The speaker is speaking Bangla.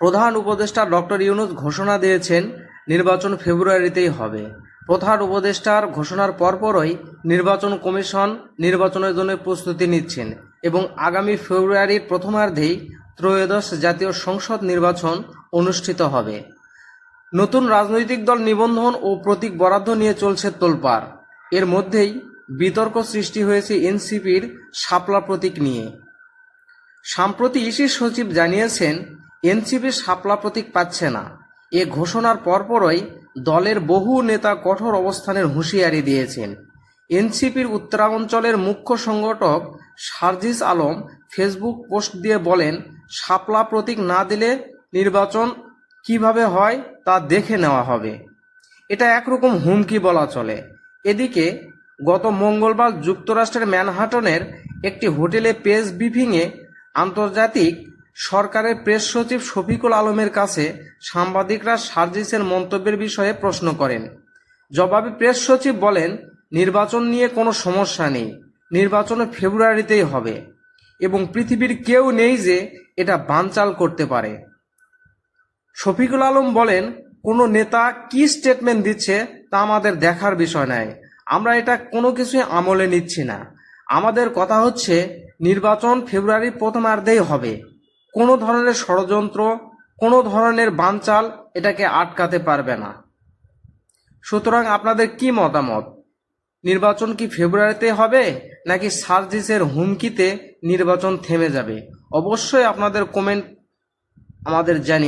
প্রধান উপদেষ্টা ডক্টর ইউনুস ঘোষণা দিয়েছেন, নির্বাচন ফেব্রুয়ারিতেই হবে। প্রধান উপদেষ্টার ঘোষণার পরপরই নির্বাচন কমিশন নির্বাচনের জন্য প্রস্তুতি নিচ্ছেন এবং আগামী ফেব্রুয়ারির প্রথমার্ধেই ত্রয়োদশ জাতীয় সংসদ নির্বাচন অনুষ্ঠিত হবে। নতুন রাজনৈতিক দল নিবন্ধন ও প্রতীক বরাদ্দ নিয়ে চলছে তোলপাড়। এর মধ্যেই বিতর্ক সৃষ্টি হয়েছে এনসিপির শাপলা প্রতীক নিয়ে। সম্প্রতি ইসি সচিব জানিয়েছেন এনসিপি শাপলা প্রতীক পাচ্ছে না। এ ঘোষণার পরপরই দলের বহু নেতা কঠোর অবস্থানের হুঁশিয়ারি দিয়েছেন। এনসিপির উত্তরাঞ্চলের মুখ্য সংগঠক সার্জিস আলম ফেসবুক পোস্ট দিয়ে বলেন, শাপলা প্রতীক না দিলে নির্বাচন কীভাবে হয় তা দেখে নেওয়া হবে। এটা একরকম হুমকি বলা চলে। এদিকে, গত মঙ্গলবার যুক্তরাষ্ট্রের ম্যানহাটনের একটি হোটেলে প্রেস ব্রিফিংয়ে আন্তর্জাতিক সরকারের প্রেস সচিব শফিকুল আলমের কাছে সাংবাদিকরা সার্জিসের মন্তব্যের বিষয়ে প্রশ্ন করেন। জবাবে প্রেস সচিব বলেন, নির্বাচন নিয়ে কোনো সমস্যা নেই, নির্বাচন ফেব্রুয়ারিতেই হবে এবং পৃথিবীর কেউ নেই যে এটা বানচাল করতে পারে। শফিকুল আলম বলেন, কোনো নেতা কি স্টেটমেন্ট দিচ্ছে তা আমাদের দেখার বিষয় নয় আমরা এটা কোনো কিছুই আমলে নিচ্ছি না। আমাদের কথা হচ্ছে, নির্বাচন ফেব্রুয়ারির প্রথমার্ধেই হবে। কোনো ধরনের ষড়যন্ত্র, কোনো ধরনের বানচাল এটাকে আটকাতে পারবে না। সুতরাং আপনাদের কি মতামত? নির্বাচন কি ফেব্রুয়ারিতে হবে, নাকি সার্জিসের হুমকিতে নির্বাচন থেমে যাবে? অবশ্যই আপনাদের কমেন্ট আমাদের জানিয়ে